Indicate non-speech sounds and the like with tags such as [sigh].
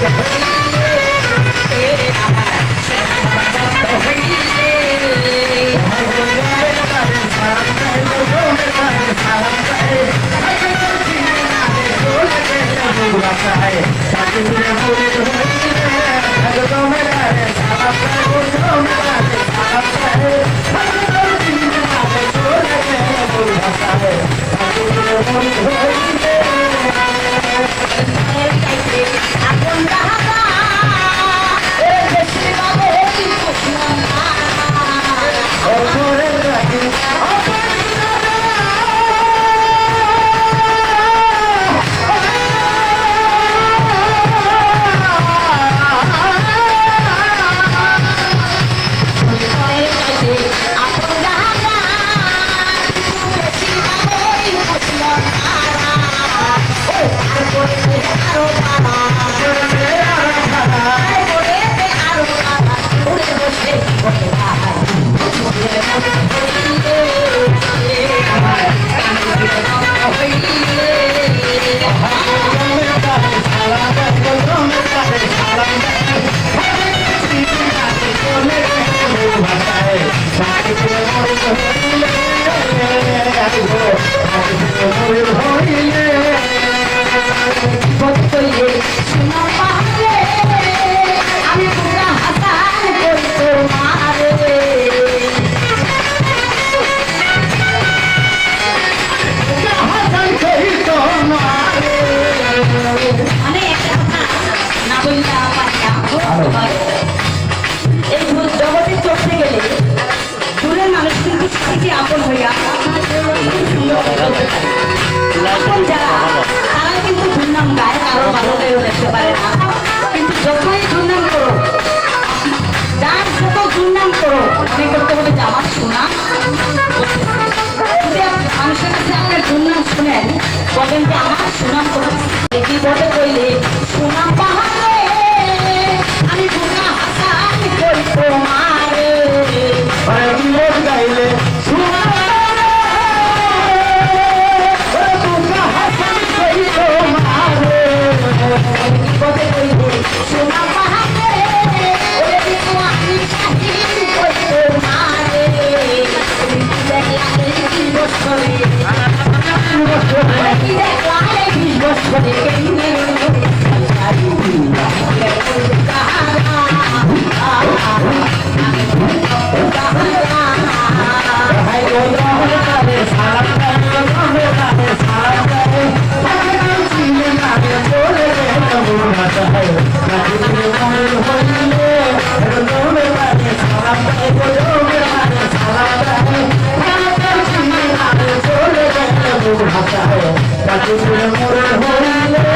Thank [laughs] you. এই জগতে চলতে গেলে দূরের মানুষ কিন্তু থেকে আপন যারা ভাষা হয় তাকে মোর হইলে